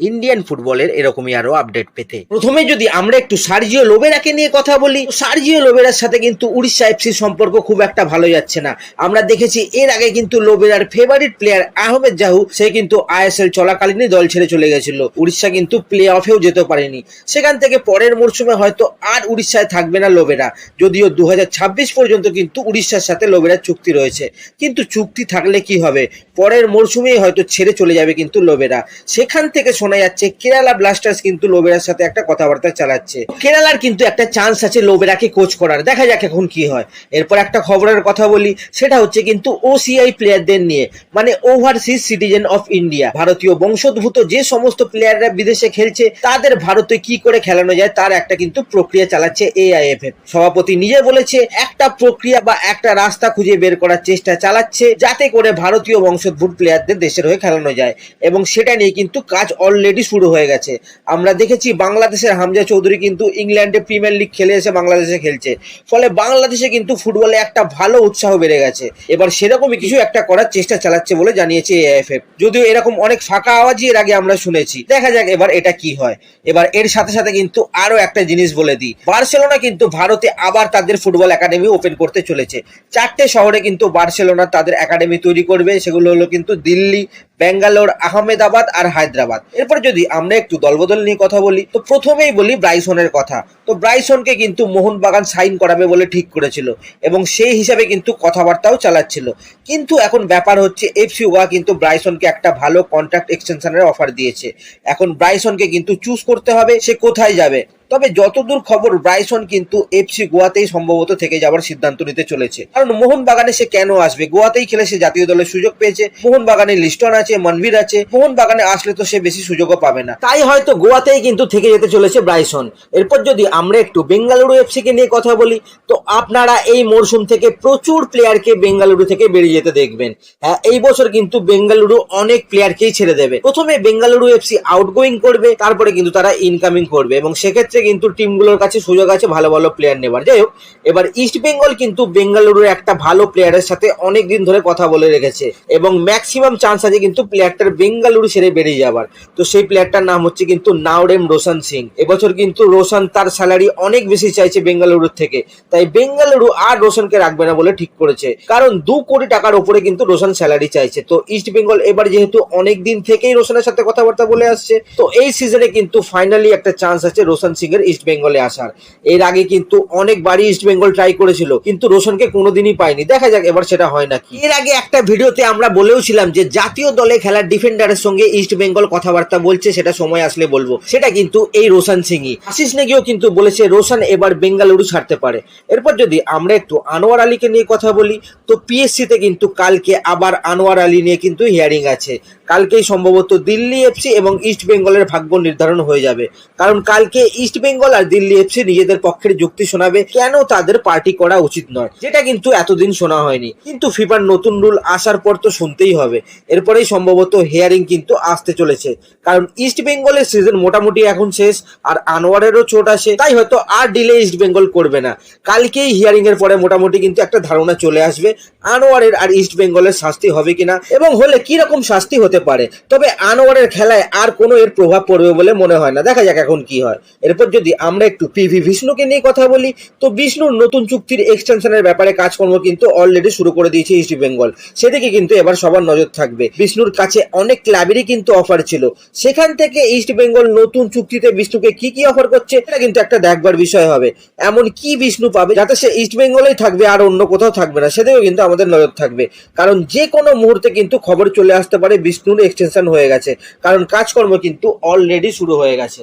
Indian ফুটবলের এরকমই আরও আপডেট পেতে। প্রথমে যদি আমরা একটু সার্জিও লোবেরাকে নিয়ে কথা বলি সার্জিও লোবেরার সাথে কিন্তু উড়িষ্যা এফসি সম্পর্ক খুব একটা ভালো যাচ্ছে না। আমরা দেখেছি এর আগে কিন্তু লোবেরার ফেভারিট প্লেয়ার আহমেদ জাহু, সে কিন্তু আইএসএল চলাকালীনই দল ছেড়ে চলে গেছিল। উড়িষ্যা কিন্তু প্লে অফেও যেতে পারেনি। সেখান থেকে পরের মরশুমে হয়তো আর উড়িষ্যায় থাকবে না লোবেরা। যদিও দু হাজার ছাব্বিশ পর্যন্ত কিন্তু উড়িষ্যার সাথে লোবেরার চুক্তি রয়েছে। কিন্তু চুক্তি থাকলে কি হবে? পরের মরশুমেই হয়তো ছেড়ে চলে যাবে কিন্তু লোবেরা। সেখান থেকে শোনা যাচ্ছে, কেরালা ব্লাস্টার্স কিন্তু লোবেরার সাথে একটা কথাবার্তা চালাচ্ছে। কেরালার কিন্তু একটা চান্স আছে লোবেরাকে কোচ করার, দেখা যাক এখন কি হয়। এরপর একটা খবরের কথা বলি, সেটা হচ্ছে কিন্তু ওসিআই প্লেয়ারদের নিয়ে মানে ওভারসিজ সিটিজেন অফ ইন্ডিয়া ভারতীয় বংশোদ্ভূত যে সমস্ত প্লেয়াররা বিদেশে খেলছে, তাদের ভারতে কি করে খেলানো যায়, তার একটা কিন্তু প্রক্রিয়া চালাচ্ছে এআইএফএফ সভাপতি নিজে বলেছে, একটা প্রক্রিয়া বা একটা রাস্তা খুঁজে বের করার চেষ্টা চালাচ্ছে, যাতে করে ভারতীয় বংশোদ্ভূত প্লেয়ারদের দেশের হয়ে খেলানো যায়। এবং সেটা নিয়ে কিন্তু কাজ অলরেডি শুরু হয়ে গেছে। আমরা দেখেছি বাংলাদেশের হামজা চৌধুরী কিন্তু ইংল্যান্ডে প্রিমিয়ার লিগ খেলে এসে বাংলাদেশে খেলছে। ফলে বাংলাদেশে কিন্তু ফুটবলে একটা ভালো উৎসাহ বেড়ে গেছে। এবার সেরকমই কিছু একটা করার চেষ্টা চালাচ্ছে বলে জানিয়েছে এএফএফ যদিও এরকম অনেক ফাঁকা আওয়াজই এর আগে আমরা শুনেছি। দেখা যাক এবার এটা কি হয়। এবার এর সাথে সাথে কিন্তু আরও একটা জিনিস বলে দিই। বার্সেলোনা কিন্তু ভারতে আবার তাদের ফুটবল একাডেমি ওপেন করতে চলেছে। চারটে শহরে কিন্তু বার্সেলোনা তাদের একাডেমি তৈরি করবে। সেগুলো হলো কিন্তু দিল্লি ব্যাঙ্গালোর, আহমেদাবাদ আর হায়দ্রাবাদ। এরপর যদি আমরা একটু দলবদল নিয়ে কথা বলি, তো প্রথমেই বলি ব্রাইসনের কথা। তো ব্রাইসনকে কিন্তু মোহনবাগান সাইন করাবে বলে ঠিক করেছিল এবং সেই হিসাবে কিন্তু কথাবার্তাও চালাচ্ছিল। কিন্তু এখন ব্যাপার হচ্ছে এফসি গোয়া কিন্তু ব্রাইসনকে একটা ভালো কন্ট্রাক্ট এক্সটেনশনের অফার দিয়েছে। এখন ব্রাইসনকে কিন্তু চুজ করতে হবে, সে কোথায় যাবে? তবে যতদূর খবর, ব্রাইসন কিন্তু এফসি গোয়াতেই সম্ভবত থেকে যাওয়ার সিদ্ধান্ত নিতে চলেছে। কারণ মোহনবাগানে সে কেন আসবে? গোয়াতেই খেলে সে জাতীয় দলের সুযোগ পেয়েছে। মোহনবাগানে লিস্টন আছে মনভীর আছে। মোহনবাগানে আসলে তো সে বেশি সুযোগও পাবে না। তাই হয়তো গোয়াতেই কিন্তু থেকে যেতে চলেছে ব্রাইসন। এরপর যদি আমরা একটু বেঙ্গালুরু এফসি কে নিয়ে কথা বলি, তো আপনারা এই মরশুম থেকে প্রচুর প্লেয়ারকে বেঙ্গালুরু থেকে বেরিয়ে যেতে দেখবেন। হ্যাঁ এই বছর কিন্তু বেঙ্গালুরু অনেক প্লেয়ারকেই ছেড়ে দেবে। প্রথমে বেঙ্গালুরু এফসি আউটগোয়িং করবে, তারপরে কিন্তু তারা ইনকামিং করবে। এবং সেক্ষেত্রে কিন্তু টিমগুলোর কাছে সুযোগ আছে ভালো ভালো প্লেয়ার নেবার। যাই হোক, এবার ইস্ট বেঙ্গল কিন্তু বেঙ্গালুরুর একটা ভালো প্লেয়ারের সাথে অনেক দিন ধরে কথা বলে রেখেছে এবং ম্যাক্সিমাম চান্স আছে কিন্তু প্লেয়ারটার বেঙ্গালুরু ছেড়ে বেরিয়ে যাবার। তো সেই প্লেয়ারটার নাম হচ্ছে কিন্তু নাওরেম রোশন সিং এবছর কিন্তু রোশন তার স্যালারি অনেক বেশি চাইছে বেঙ্গালুরুর থেকে। তাই বেঙ্গালুরু আর রোশনকে রাখবে না বলে ঠিক করেছে। কারণ দু কোটি টাকার উপরে কিন্তু রোশন স্যালারি চাইছে। তো ইস্ট বেঙ্গল এবার যেহেতু অনেক দিন থেকেই রোশনের সাথে কথাবার্তা বলে আসছে, তো এই সিজনে কিন্তু ফাইনালি একটা চান্স আছে রোশন সিং এর ইস্ট বেঙ্গলে আসার। এর আগে কিন্তু অনেকবারই ইস্ট বেঙ্গল ট্রাই করেছিল, কিন্তু রোশনকে কোনোদিনই পায়নি। দেখা যাক এবার সেটা হয় নাকি। এর আগে একটা ভিডিওতে আমরা বলেও ছিলাম যে জাতীয় দলে খেলার ডিফেন্ডারের সঙ্গে ইস্ট বেঙ্গল কথাবার্তা বলছে, সেটা সময় আসলে বলব। সেটা কিন্তু এই রোশন সিংই। আশিস নেগিও কিন্তু বলেছে, রোশন এবার বেঙ্গালুরু ছাড়তে পারে। এরপর যদি আমরা একটু আনোয়ার আলীকে নিয়ে কথা বলি, তো পিএসসি তে কিন্তু কালকে আবার আনোয়ার আলী নিয়ে কিন্তু হিয়ারিং আছে। কালকেই সম্ভবত দিল্লি এফসি এবং ইস্ট বেঙ্গলের ভাগ্য নির্ধারণ হয়ে যাবে। কারণ কালকে ইস্ট বেঙ্গল আর দিল্লি এফসি নিজেদের পক্ষের যুক্তি শোনাবে কেন তাদের পার্টি করা উচিত নয়, যেটা কিন্তু এতদিন শোনা হয়নি। কিন্তু ফিফার নতুন রুল আসার পর তো শুনতেই হবে। এরপরেই সম্ভবত হেয়ারিং কিন্তু আসতে চলেছে। কারণ ইস্ট বেঙ্গলের সিজন মোটামুটি এখন শেষ আর আনোয়ারেরও চোট আসে, তাই হয়তো আর ডিলে ইস্ট বেঙ্গল করবে না। কালকেই হিয়ারিং এর পরে মোটামুটি কিন্তু একটা ধারণা চলে আসবে, আনোয়ারের আর ইস্ট বেঙ্গলের শাস্তি হবে কিনা এবং হলে কি রকম শাস্তি হতে পারে। তবে আনোয়ারের খেলায় আর কোনো এর প্রভাব পড়বে বলে মনে হয় না। দেখা যাক এখন কি হয়। এরপর যদি আমরা একটু পিভি বিষ্ণুকে নিয়ে কথা বলি, তো বিষ্ণুর নতুন চুক্তির এক্সটেনশনের ব্যাপারে কাজকর্ম কিন্তু অলরেডি শুরু করে দিয়েছে ইস্ট বেঙ্গল সেদিকে কিন্তু এবার সবার নজর থাকবে। বিষ্ণুর কাছে অনেক ক্লাবেরই কিন্তু অফার ছিল। সেখান থেকে ইস্ট বেঙ্গল নতুন চুক্তিতে বিষ্ণুকে কি কি অফার করছে এটা কিন্তু একটা দেখবার বিষয় হবে। এমন কি বিষ্ণু পাবে, যাতে সে ইস্ট বেঙ্গলেই থাকবে, আর অন্য কোথাও থাকবে না, সেদিকেও কিন্তু আমাদের নজর থাকবে। কারণ যে কোনো মুহূর্তে কিন্তু খবর চলে আসতে পারে বিষ্ণুর এক্সটেনশন হয়ে গেছে। কারণ কাজকর্ম কিন্তু অলরেডি শুরু হয়ে গেছে।